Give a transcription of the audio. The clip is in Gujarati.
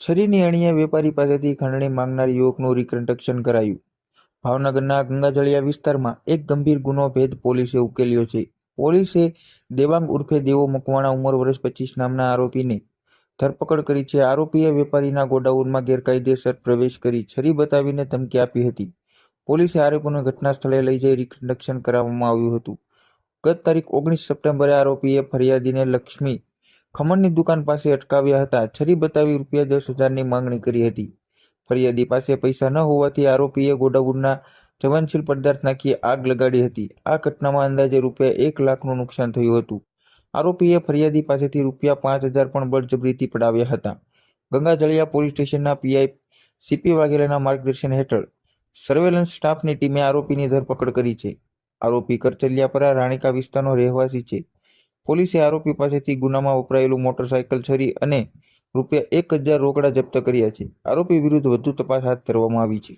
છરીની અણીએ વેપારી પાસેથી ખંડણી માંગનાર યુવકનું રિકન્સ્ટ્રક્શન કરાયું. ભાવનગરના ગંગાજળિયા વિસ્તારમાં એક ગંભીર ગુનો ભેદ પોલીસે ઉકેલ્યો છે. પોલીસે દેવાંગ ઉર્ફે દેવો મકવાણા ઉંમર વર્ષ પચીસ નામના આરોપીને ધરપકડ કરી છે. આરોપીએ વેપારીના ગોડાઉનમાં ગેરકાયદેસર પ્રવેશ કરી છરી બતાવીને ધમકી આપી હતી. પોલીસે આરોપીને ઘટના સ્થળે લઈ જઈ રિકન્સ્ટ્રક્શન કરાવવામાં આવ્યું હતું. ગત તારીખ ઓગણીસ સપ્ટેમ્બરે આરોપીએ ફરિયાદીને લક્ષ્મી ખમણની દુકાન પાસે અટકાવ્યા હતા. છરી બતાવી રૂપિયા દસ હજારની માંગણી કરી હતી. ફરિયાદી પાસે પૈસા ન હોવાથી આરોપીએ ગોડાઉનના જવનશીલ પદાર્થ નાખી આગ લગાડી હતી. આ ઘટનામાં અંદાજે રૂપિયા એક લાખનું નુકસાન થયું હતું. આરોપીએ ફરિયાદી પાસેથી રૂપિયા પાંચ હજાર પણ બળજબરીથી પડાવ્યા હતા. ગંગાજળિયા પોલીસ સ્ટેશનના પીઆઈ સીપી વાઘેલાના માર્ગદર્શન હેઠળ સર્વેલન્સ સ્ટાફની ટીમે આરોપીની ધરપકડ કરી છે. આરોપી કરચલિયાપરા રાણીકા વિસ્તારનો રહેવાસી છે. પોલીસે આરોપી પાસેથી ગુનામાં વપરાયેલું મોટરસાયકલ છરી અને રૂપિયા એક હજાર રોકડા જપ્ત કર્યા છે. આરોપી વિરુદ્ધ વધુ તપાસ હાથ ધરવામાં આવી છે.